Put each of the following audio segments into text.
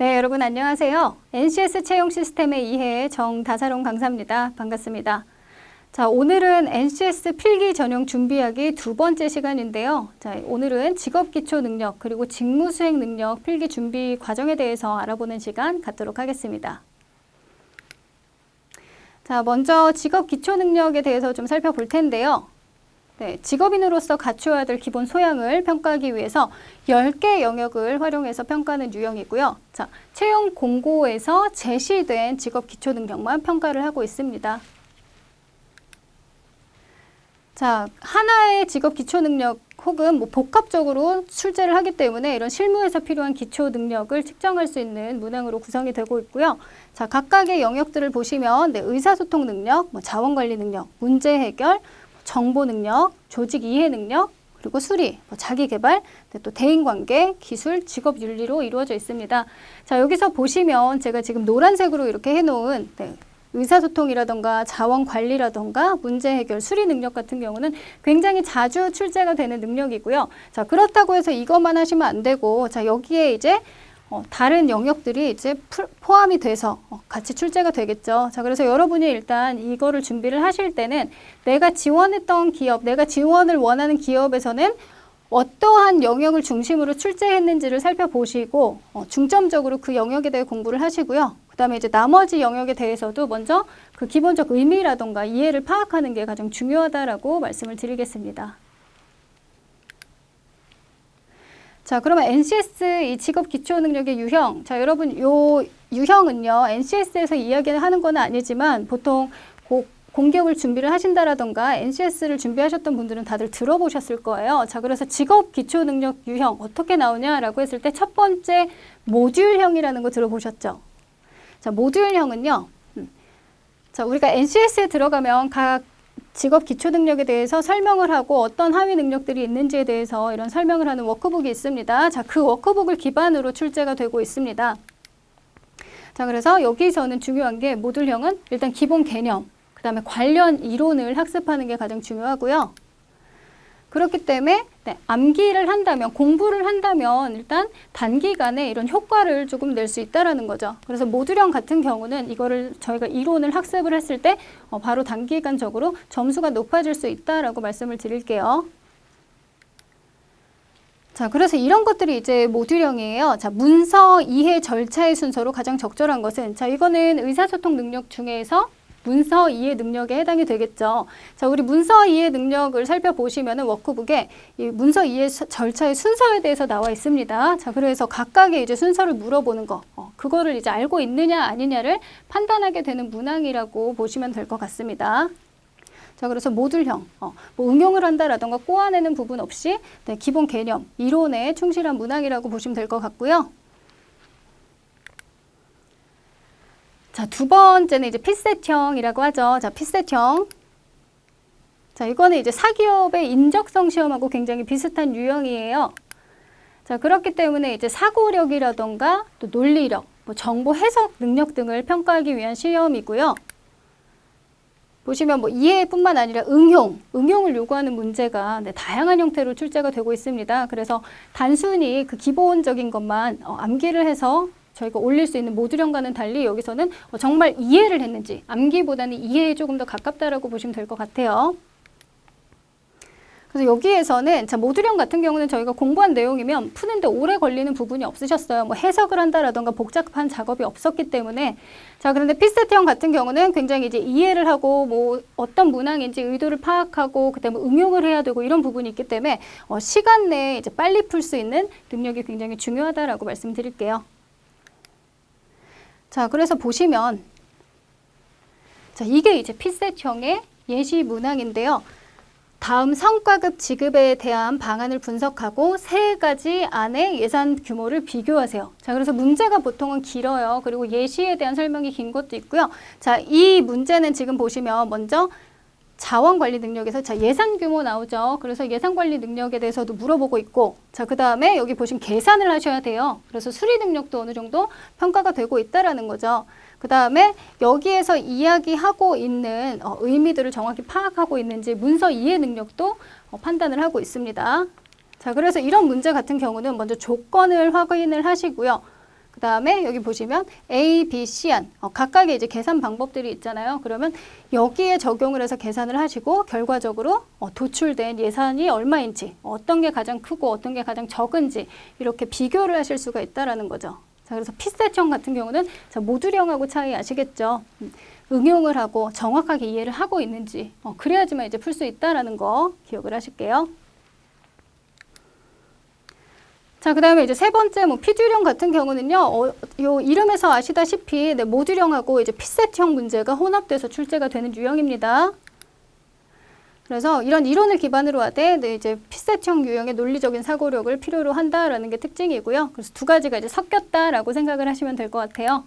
네, 여러분 안녕하세요. NCS 채용 시스템의 이해 정다사롱 강사입니다. 반갑습니다. 자, 오늘은 NCS 필기 전형 준비하기 두 번째 시간인데요. 자, 오늘은 직업 기초 능력 그리고 직무 수행 능력 필기 준비 과정에 대해서 알아보는 시간 갖도록 하겠습니다. 자, 먼저 직업 기초 능력에 대해서 좀 살펴볼 텐데요. 네, 직업인으로서 갖추어야 될 기본 소양을 평가하기 위해서 10개 영역을 활용해서 평가하는 유형이고요. 자, 채용 공고에서 제시된 직업 기초 능력만 평가를 하고 있습니다. 자, 하나의 직업 기초 능력 혹은 뭐 복합적으로 출제를 하기 때문에 이런 실무에서 필요한 기초 능력을 측정할 수 있는 문항으로 구성이 되고 있고요. 자, 각각의 영역들을 보시면 네, 의사소통 능력, 뭐 자원관리 능력, 문제 해결, 정보 능력, 조직 이해 능력, 그리고 수리, 뭐 자기 개발, 네, 또 대인 관계, 기술, 직업 윤리로 이루어져 있습니다. 자, 여기서 보시면 제가 지금 노란색으로 이렇게 해 놓은 네, 의사소통이라던가 자원 관리라던가 문제 해결, 수리 능력 같은 경우는 굉장히 자주 출제가 되는 능력이고요. 자, 그렇다고 해서 이것만 하시면 안 되고 자, 여기에 이제 어, 다른 영역들이 이제 풀, 포함이 돼서 어, 같이 출제가 되겠죠. 자, 그래서 여러분이 일단 이거를 준비를 하실 때는 내가 지원했던 기업, 내가 지원을 원하는 기업에서는 어떠한 영역을 중심으로 출제했는지를 살펴보시고 어, 중점적으로 그 영역에 대해 공부를 하시고요. 그다음에 이제 나머지 영역에 대해서도 먼저 그 기본적 의미라던가 이해를 파악하는 게 가장 중요하다라고 말씀을 드리겠습니다. 자, 그러면 NCS 이 직업 기초 능력의 유형. 자, 여러분 요 유형은요. NCS에서 이야기하는 건 아니지만 보통 고, 공격을 준비를 하신다라던가 NCS를 준비하셨던 분들은 다들 들어보셨을 거예요. 자, 그래서 직업 기초 능력 유형 어떻게 나오냐라고 했을 때 첫 번째 모듈형이라는 거 들어보셨죠? 자, 모듈형은요. 음. 자, 우리가 NCS에 들어가면 각 직업 기초 능력에 대해서 설명을 하고 어떤 하위 능력들이 있는지에 대해서 이런 설명을 하는 워크북이 있습니다. 자, 그 워크북을 기반으로 출제가 되고 있습니다. 자, 그래서 여기서는 중요한 게 모듈형은 일단 기본 개념, 그 다음에 관련 이론을 학습하는 게 가장 중요하고요. 그렇기 때문에 네, 암기를 한다면 공부를 한다면 일단 단기간에 이런 효과를 조금 낼 수 있다라는 거죠. 그래서 모듈형 같은 경우는 이거를 저희가 이론을 학습을 했을 때 어, 바로 단기간적으로 점수가 높아질 수 있다라고 말씀을 드릴게요. 자, 그래서 이런 것들이 이제 모듈형이에요. 자, 문서 이해 절차의 순서로 가장 적절한 것은 자, 이거는 의사소통 능력 중에서 문서 이해 능력에 해당이 되겠죠. 자, 우리 문서 이해 능력을 살펴보시면은 워크북에 이 문서 이해 수, 절차의 순서에 대해서 나와 있습니다. 자, 그래서 각각의 이제 순서를 물어보는 거, 어, 그거를 이제 알고 있느냐 아니냐를 판단하게 되는 문항이라고 보시면 될 것 같습니다. 자, 그래서 모듈형, 어, 뭐 응용을 한다라던가 꼬아내는 부분 없이 네, 기본 개념, 이론에 충실한 문항이라고 보시면 될 것 같고요. 자, 두 번째는 이제 피셋형이라고 하죠. 자, 피셋형. 자, 이거는 이제 사기업의 인적성 시험하고 굉장히 비슷한 유형이에요. 자, 그렇기 때문에 이제 사고력이라던가 또 논리력, 뭐 정보 해석 능력 등을 평가하기 위한 시험이고요. 보시면 뭐 이해뿐만 아니라 응용, 응용을 요구하는 문제가 네, 다양한 형태로 출제가 되고 있습니다. 그래서 단순히 그 기본적인 것만 어, 암기를 해서 저희가 올릴 수 있는 모듈형과는 달리 여기서는 어, 정말 이해를 했는지 암기보다는 이해에 조금 더 가깝다라고 보시면 될 것 같아요. 그래서 여기에서는 자 모듈형 같은 경우는 저희가 공부한 내용이면 푸는데 오래 걸리는 부분이 없으셨어요. 뭐 해석을 한다라던가 복잡한 작업이 없었기 때문에 자 그런데 피스테형 같은 경우는 굉장히 이제 이해를 하고 뭐 어떤 문항인지 의도를 파악하고 그다음에 응용을 해야 되고 이런 부분이 있기 때문에 어, 시간 내에 이제 빨리 풀 수 있는 능력이 굉장히 중요하다라고 말씀드릴게요. 자, 그래서 보시면 자, 이게 이제 피셋형의 예시 문항인데요. 다음 성과급 지급에 대한 방안을 분석하고 세 가지 안의 예산 규모를 비교하세요. 자, 그래서 문제가 보통은 길어요. 그리고 예시에 대한 설명이 긴 것도 있고요. 자, 이 문제는 지금 보시면 먼저 자원 관리 능력에서 자 예산 규모 나오죠. 그래서 예산 관리 능력에 대해서도 물어보고 있고 자 그다음에 여기 보시면 계산을 하셔야 돼요. 그래서 수리 능력도 어느 정도 평가가 되고 있다라는 거죠. 그다음에 여기에서 이야기하고 있는 어, 의미들을 정확히 파악하고 있는지 문서 이해 능력도 어, 판단을 하고 있습니다. 자 그래서 이런 문제 같은 경우는 먼저 조건을 확인을 하시고요. 그 다음에 여기 보시면 A, B, C안 어, 각각의 이제 계산 방법들이 있잖아요. 그러면 여기에 적용을 해서 계산을 하시고 결과적으로 어, 도출된 예산이 얼마인지 어떤 게 가장 크고 어떤 게 가장 적은지 이렇게 비교를 하실 수가 있다라는 거죠. 자, 그래서 피셋형 같은 경우는 자, 모듈형하고 차이 아시겠죠? 음, 응용을 하고 정확하게 이해를 하고 있는지 어, 그래야지만 이제 풀 수 있다라는 거 기억을 하실게요. 자, 그 다음에 이제 세 번째, 뭐, 피듀령 같은 경우는요, 어, 요 이름에서 아시다시피, 네, 모듈형하고 이제 피셋형 문제가 혼합돼서 출제가 되는 유형입니다. 그래서 이런 이론을 기반으로 하되, 네, 이제 피셋형 유형의 논리적인 사고력을 필요로 한다라는 게 특징이고요. 그래서 두 가지가 이제 섞였다라고 생각을 하시면 될 것 같아요.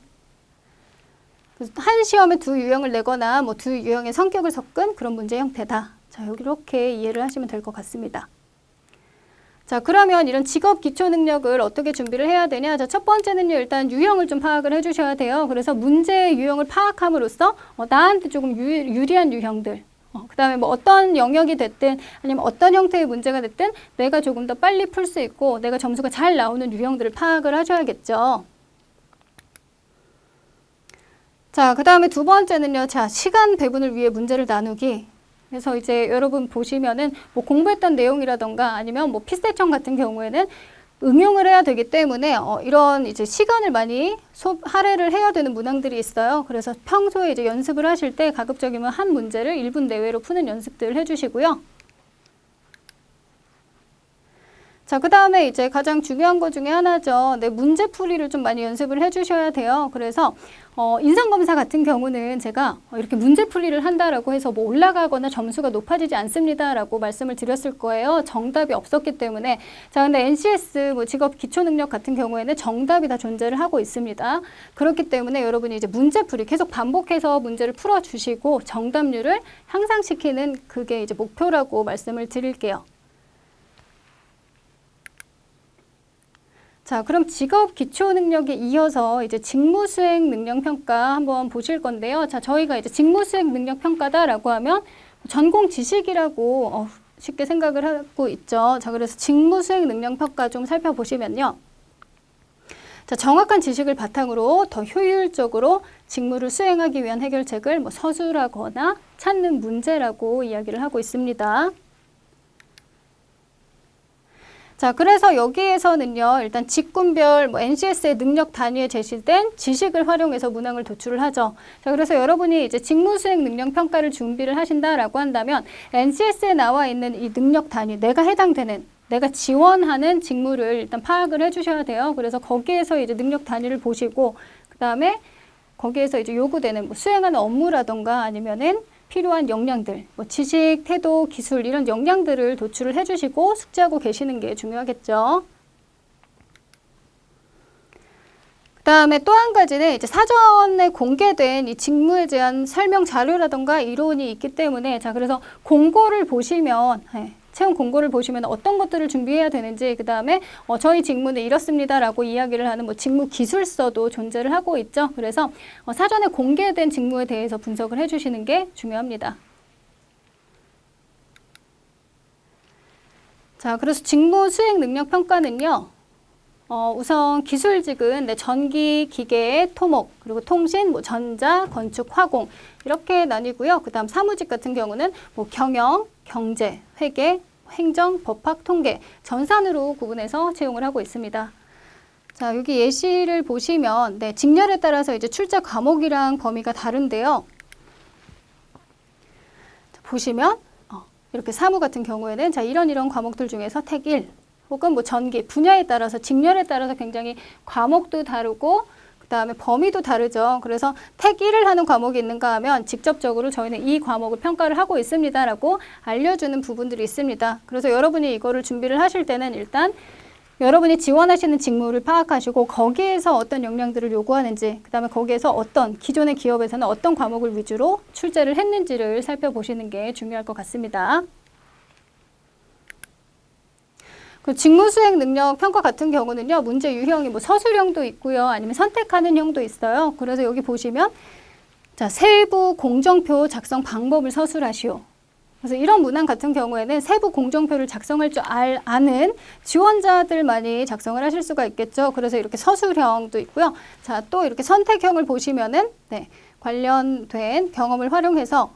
그래서 한 시험에 두 유형을 내거나 뭐 두 유형의 성격을 섞은 그런 문제 형태다. 자, 여기 이렇게 이해를 하시면 될 것 같습니다. 자, 그러면 이런 직업 기초 능력을 어떻게 준비를 해야 되냐? 자, 첫 번째는요, 일단 유형을 좀 파악을 해주셔야 돼요. 그래서 문제의 유형을 파악함으로써 어, 나한테 조금 유, 유리한 유형들, 어, 그 다음에 뭐 어떤 영역이 됐든 아니면 어떤 형태의 문제가 됐든 내가 조금 더 빨리 풀 수 있고 내가 점수가 잘 나오는 유형들을 파악을 하셔야겠죠. 자, 그 다음에 두 번째는요, 자, 시간 배분을 위해 문제를 나누기. 그래서 이제 여러분 보시면은 뭐 공부했던 내용이라던가 아니면 뭐 피스테청 같은 경우에는 응용을 해야 되기 때문에 어, 이런 이제 시간을 많이 소, 할애를 해야 되는 문항들이 있어요. 그래서 평소에 이제 연습을 하실 때 가급적이면 한 문제를 1분 내외로 푸는 연습들을 해주시고요. 자, 그 다음에 이제 가장 중요한 것 중에 하나죠. 네, 문제풀이를 좀 많이 연습을 해주셔야 돼요. 그래서 어, 인성검사 같은 경우는 제가 어, 이렇게 문제풀이를 한다라고 해서 뭐 올라가거나 점수가 높아지지 않습니다라고 말씀을 드렸을 거예요. 정답이 없었기 때문에. 자, 근데 NCS 뭐 직업 기초 능력 같은 경우에는 정답이 다 존재를 하고 있습니다. 그렇기 때문에 여러분이 이제 문제풀이 계속 반복해서 문제를 풀어주시고 정답률을 향상시키는 그게 이제 목표라고 말씀을 드릴게요. 자, 그럼 직업 기초 능력에 이어서 이제 직무 수행 능력 평가 한번 보실 건데요. 자, 저희가 이제 직무 수행 능력 평가다라고 하면 전공 지식이라고 어, 쉽게 생각을 하고 있죠. 자, 그래서 직무 수행 능력 평가 좀 살펴보시면요. 자, 정확한 지식을 바탕으로 더 효율적으로 직무를 수행하기 위한 해결책을 뭐 서술하거나 찾는 문제라고 이야기를 하고 있습니다. 자, 그래서 여기에서는요, 일단 직군별 뭐 NCS의 능력 단위에 제시된 지식을 활용해서 문항을 도출을 하죠. 자, 그래서 여러분이 이제 직무 수행 능력 평가를 준비를 하신다라고 한다면 NCS에 나와 있는 이 능력 단위, 내가 해당되는 내가 지원하는 직무를 일단 파악을 해 주셔야 돼요. 그래서 거기에서 이제 능력 단위를 보시고 그 다음에 거기에서 이제 요구되는 뭐 수행하는 업무라던가 아니면은 필요한 역량들, 뭐 지식, 태도, 기술 이런 역량들을 도출을 해주시고 숙지하고 계시는 게 중요하겠죠. 그 다음에 또 한 가지는 이제 사전에 공개된 이 직무에 대한 설명 자료라던가 이론이 있기 때문에 자 그래서 공고를 보시면 네, 채용 공고를 보시면 어떤 것들을 준비해야 되는지 그 다음에 어, 저희 직무는 이렇습니다라고 이야기를 하는 뭐 직무 기술서도 존재를 하고 있죠. 그래서 어, 사전에 공개된 직무에 대해서 분석을 해주시는 게 중요합니다. 자, 그래서 직무 수행 능력 평가는요. 어, 우선 기술직은 네, 전기, 기계, 토목, 그리고 통신, 뭐 전자, 건축, 화공 이렇게 나뉘고요. 그 다음 사무직 같은 경우는 뭐 경영, 경제, 회계, 행정, 법학, 통계, 전산으로 구분해서 채용을 하고 있습니다. 자, 여기 예시를 보시면 네, 직렬에 따라서 이제 출제 과목이랑 범위가 다른데요. 자, 보시면 어, 이렇게 사무 같은 경우에는 자, 이런 이런 과목들 중에서 택 1, 혹은 뭐 전기 분야에 따라서 직렬에 따라서 굉장히 과목도 다르고 그다음에 범위도 다르죠. 그래서 택 1을 하는 과목이 있는가 하면 직접적으로 저희는 이 과목을 평가를 하고 있습니다라고 알려주는 부분들이 있습니다. 그래서 여러분이 이거를 준비를 하실 때는 일단 여러분이 지원하시는 직무를 파악하시고 거기에서 어떤 역량들을 요구하는지 그다음에 거기에서 어떤 기존의 기업에서는 어떤 과목을 위주로 출제를 했는지를 살펴보시는 게 중요할 것 같습니다. 그 직무 수행 능력 평가 같은 경우는요, 문제 유형이 뭐 서술형도 있고요, 아니면 선택하는 형도 있어요. 그래서 여기 보시면, 자, 세부 공정표 작성 방법을 서술하시오. 그래서 이런 문항 같은 경우에는 세부 공정표를 작성할 줄 알, 아는 지원자들만이 작성을 하실 수가 있겠죠. 그래서 이렇게 서술형도 있고요. 자, 또 이렇게 선택형을 보시면은 네, 관련된 경험을 활용해서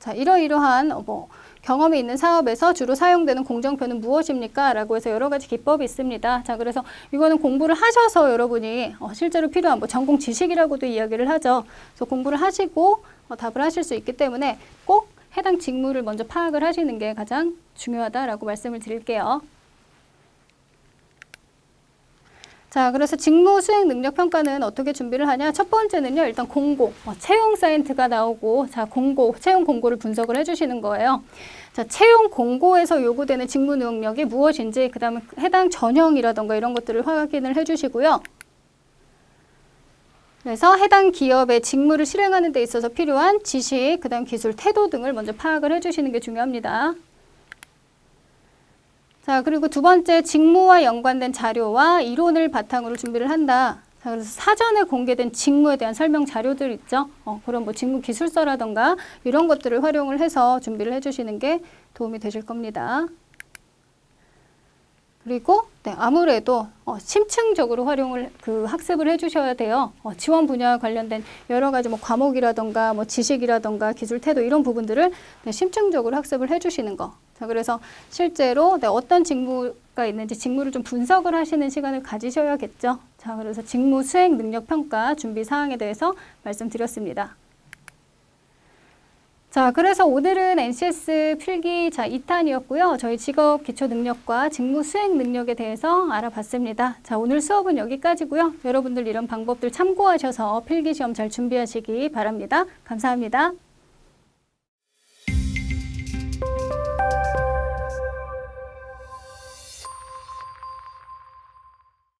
자, 이러이러한 어, 뭐 경험이 있는 사업에서 주로 사용되는 공정표는 무엇입니까? 라고 해서 여러 가지 기법이 있습니다. 자, 그래서 이거는 공부를 하셔서 여러분이 어, 실제로 필요한 뭐 전공 지식이라고도 이야기를 하죠. 그래서 공부를 하시고 어, 답을 하실 수 있기 때문에 꼭 해당 직무를 먼저 파악을 하시는 게 가장 중요하다라고 말씀을 드릴게요. 자, 그래서 직무 수행 능력 평가는 어떻게 준비를 하냐? 첫 번째는요, 일단 공고, 어, 채용 사이트가 나오고, 자, 공고, 채용 공고를 분석을 해주시는 거예요. 자, 채용 공고에서 요구되는 직무 능력이 무엇인지, 그 다음에 해당 전형이라던가 이런 것들을 확인을 해주시고요. 그래서 해당 기업의 직무를 실행하는 데 있어서 필요한 지식, 그 다음 기술, 태도 등을 먼저 파악을 해주시는 게 중요합니다. 자, 그리고 두 번째 직무와 연관된 자료와 이론을 바탕으로 준비를 한다. 자, 그래서 사전에 공개된 직무에 대한 설명 자료들 있죠. 어, 그런 뭐 직무 기술서라던가 이런 것들을 활용을 해서 준비를 해주시는 게 도움이 되실 겁니다. 그리고 네, 아무래도 어, 심층적으로 활용을 그 학습을 해주셔야 돼요. 어, 지원 분야와 관련된 여러 가지 뭐 과목이라던가 뭐 지식이라던가 기술 태도 이런 부분들을 네, 심층적으로 학습을 해주시는 거. 자, 그래서 실제로 네, 어떤 직무가 있는지 직무를 좀 분석을 하시는 시간을 가지셔야겠죠. 자, 그래서 직무 수행 능력 평가 준비 사항에 대해서 말씀드렸습니다. 자, 그래서 오늘은 NCS 필기 자 2탄이었고요. 저희 직업 기초 능력과 직무 수행 능력에 대해서 알아봤습니다. 자, 오늘 수업은 여기까지고요. 여러분들 이런 방법들 참고하셔서 필기 시험 잘 준비하시기 바랍니다. 감사합니다.